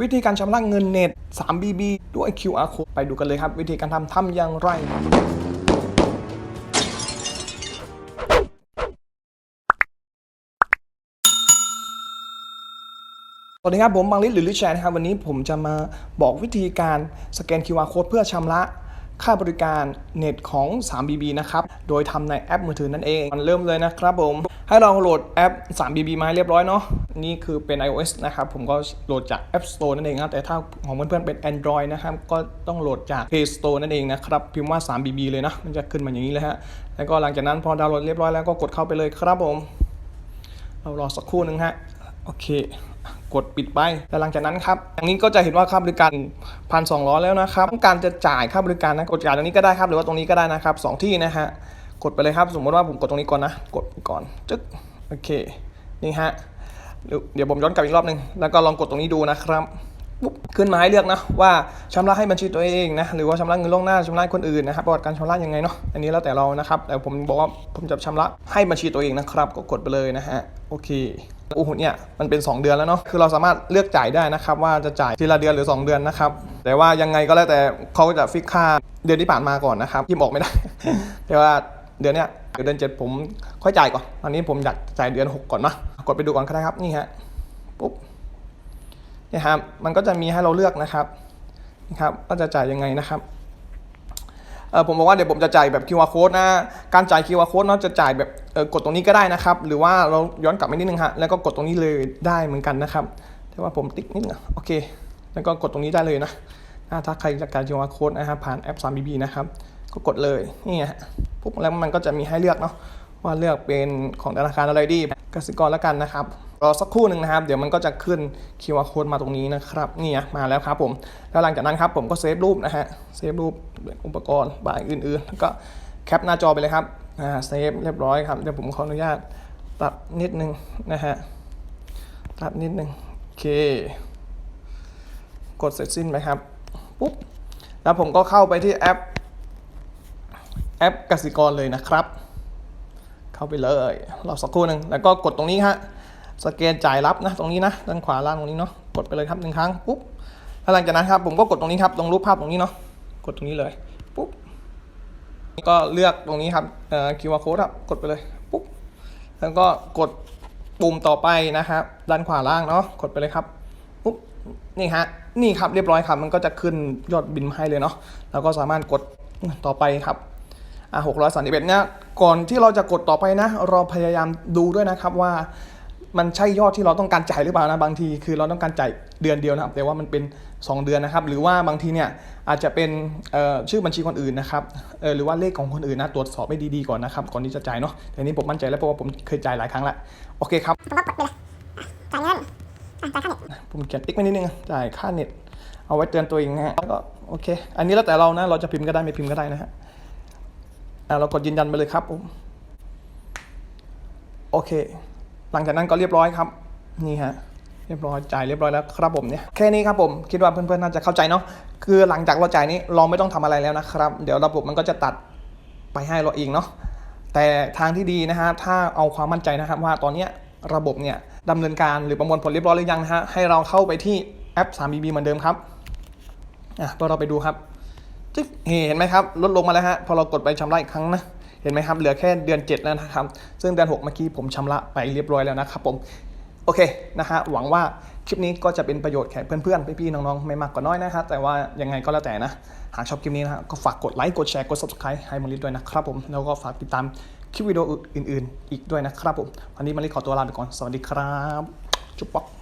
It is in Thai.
วิธีการชำระเงินเน็ต 3BB ด้วย QR code ไปดูกันเลยครับ วิธีการทำทำอย่างไร สวัสดีครับ ผมบางลิศหรือลิชแชร์นะครับ วันนี้ผมจะมาบอกวิธีการสแกน QR code เพื่อชำระค่าบริการเน็ตของ 3BB นะครับ โดยทำในแอปมือถือนั่นเอง มันเริ่มเลยนะครับผม ให้เราโหลดแอป 3BB มาเรียบร้อยเนาะนี่คือเป็น iOS นะครับ ผมก็โหลดจาก App Store นั่นเองครับ แต่ถ้าของเพื่อนๆเป็น Android นะครับ ก็ต้องโหลดจาก Play Store นั่นเองนะครับ พิมพ์ว่า 3BB เลยนะ มันจะขึ้นมาอย่างนี้เลยฮะ แล้วก็หลังจากนั้นพอดาวน์โหลดเรียบร้อยแล้วก็กดเข้าไปเลยครับผม เรารอสักครู่หนึ่งฮะ โอเค กดปิดไป แล้วหลังจากนั้นครับอย่างนี้ก็จะเห็นว่าค่าบริการพันสองแล้วนะครับ ต้องการจะจ่ายค่าบริการนะ กดจ่ายตรงนี้ก็ได้ครับ หรือว่าตรงนี้ก็ได้นะครับสองที่นะฮะ กดไปเลยครับ สมมติว่าผมกดตรงนี้ก่อนนะ กดก่อนจึ๊กโอเคนี่ฮะเดี๋ยวผมย้อนกลับอีกรอบหนึ่งแล้วก็ลองกดตรงนี้ดูนะครับปุ๊บขึ้นมาให้เลือกนะว่าชำระให้บัญชีตัวเองนะหรือว่าชำระเงินล่วงหน้าชำระคนอื่นนะครับประวัติการชำระยังไงเนาะอันนี้แล้วแต่เรานะครับแต่ผมบอกว่าผมจะชำระให้บัญชีตัวเองนะครับ ก็กดไปเลยนะฮะโอเคโอ้โหเนี่ยมันเป็น 2 เดือนแล้วเนาะคือเราสามารถเลือกจ่ายได้นะครับ ว่าจะจ่ายทีละเดือนหรือ 2 เดือนนะครับ แต่ว่ายังไงก็แล้วแต่เขาจะฟิกค่าเดือนที่ผ่านมาก่อนนะครับยิมออกไม่ได้แต่ว่า เดือนเนี้ยเดือนเจ็ดผมค่อยจ่ายก่อนตอนนี้ผมอยากจ่ายเดือน6ก่อนนะกดไปดูก่อนก็ได้ครับนี่ฮะปุ๊บเนี่ยครับมันก็จะมีให้เราเลือกนะครับนะครับว่าจะจ่ายยังไงนะครับเออผมบอกว่าเดี๋ยวผมจะจ่ายแบบ QR code นะการจ่าย QR code เนาะจะจ่ายแบบเออกดตรงนี้ก็ได้นะครับ หรือว่าเราย้อนกลับไปนิดนึงฮะแล้วก็กดตรงนี้เลยได้เหมือนกันนะครับแต่ว่าผมติ๊กนิดนึงโอเค แล้วก็กดตรงนี้ได้เลยนะถ้าใครจะการ QR code นะครับผ่านแอป 3BB นะครับก็กดเลยนี่ฮะ ปุ๊บแล้วมันก็จะมีให้เลือกเนาะว่าเลือกเป็นของธนาคารอะไรดีกสิกรแล้วกันนะครับรอสักครู่หนึ่งนะครับ เดี๋ยวมันก็จะขึ้น QR code มาตรงนี้นะครับนี่อะมาแล้วครับผมแล้วหลังจากนั้นครับผมก็เซฟรูปนะฮะเซฟรูปอุปกรณ์บายอื่นๆแล้วก็แคปหน้าจอไปเลยครับอ่าเซฟเรียบร้อยครับเดี๋ยวผมขออนุญาตตัดนิดนึงนะฮะตัดนิดนึงโอเค กดเสร็จสิ้นไหมครับปุ๊บแล้วผมก็เข้าไปที่แอป แอปกสิกรเลยนะครับ เข้าไปเลยรอสักครู่หนึ่งแล้วก็กดตรงนี้ฮะสแกนจ่ายรับนะตรงนี้นะด้านขวาล่างตรงนี้เนาะกดไปเลยครับหนึ่งครั้งปุ๊บแล้วหลังจากนั้นครับผมก็กดตรงนี้ครับตรงรูปภาพตรงนี้เนาะกดตรงนี้เลยปุ๊บก็เลือกตรงนี้ครับเอ่อ QR code ครับกดไปเลยปุ๊บแล้วก็กดปุ่มต่อไปนะครับด้านขวาล่างเนาะกดไปเลยครับปุ๊บนี่ฮะนี่ครับเรียบร้อยครับมันก็จะขึ้นยอดบินให้เลยเนาะแล้วก็สามารถกดต่อไปครับ อะหกร้อยสามสิบเอ็ดเนี่ยก่อนที่เราจะกดต่อไปนะ เราพยายามดูด้วยนะครับว่ามันใช่ยอดที่เราต้องการจ่ายหรือเปล่านะบางทีคือเราต้องการจ่ายเดือนเดียวนะครับแต่ว่ามันเป็น 2 เดือนนะครับ หรือว่าบางทีเนี่ยอาจจะเป็นเอ่อชื่อบัญชีคนอื่นนะครับเออหรือว่าเลขของคนอื่นนะตรวจสอบให้ดีๆก่อนนะครับก่อนที่จะจ่ายเนาะแต่นี้ผมมั่นใจแล้วเพราะว่าผมเคยจ่ายหลายครั้งแล้วโอเคครับผมก็กดไปเลยอะจ่ายเงินอะจ่ายค่าเน็ตผมเขียนติ๊กไว้นิดนึงจ่ายค่าเน็ตเอาไว้เตือนตัวเองนะฮะแล้วก็โอเค อันนี้แล้วแต่เรานะเราจะพิมพ์ก็ได้ไม่พิมพ์ก็ได้นะฮะอะ เรากดยืนยันไปเลยครับผมโอเค หลังจากนั้นก็เรียบร้อยครับ นี่ฮะเรียบร้อยจ่ายเรียบร้อยแล้วครับผมเนี่ยแค่นี้ครับผมคิดว่าเพื่อนๆน่าจะเข้าใจเนาะคือหลังจากเราจ่ายนี้เราไม่ต้องทำอะไรแล้วนะครับ เดี๋ยวระบบมันก็จะตัดไปให้เราเองเนาะแต่ทางที่ดีนะฮะถ้าเอาความมั่นใจนะครับว่าตอนเนี้ระบบเนี่ยดำเนินการหรือประมวลผลเรียบร้อยหรือยังนะฮะให้เราเข้าไปที่แอป 3BB เหมือนเดิมครับอะพอเราไปดูครับ จึ๊กเห็นไหมครับ ลดลงมาแล้วฮะ พอเรากดไปชำระอีกครั้งนะ เห็นไหมครับ เหลือแค่เดือน 7 แล้วนะครับ ซึ่งเดือน 6 เมื่อกี้ผมชำระไปเรียบร้อยแล้วนะครับผม โอเคนะฮะ หวังว่าคลิปนี้ก็จะเป็นประโยชน์แก่เพื่อนๆ พี่ๆ น้องๆ ไม่มากก็น้อยนะฮะ แต่ว่ายังไงก็แล้วแต่นะ หากชอบคลิปนี้นะฮะ ก็ฝากกดไลค์ กดแชร์ กด subscribe ให้มาริด้วยนะครับผม แล้วก็ฝากติดตามคลิปวิดีโออื่น ๆ อีกด้วยนะครับผม วันนี้มาริขอตัวลาไปก่อน สวัสดีครับ จุ๊บป๊อก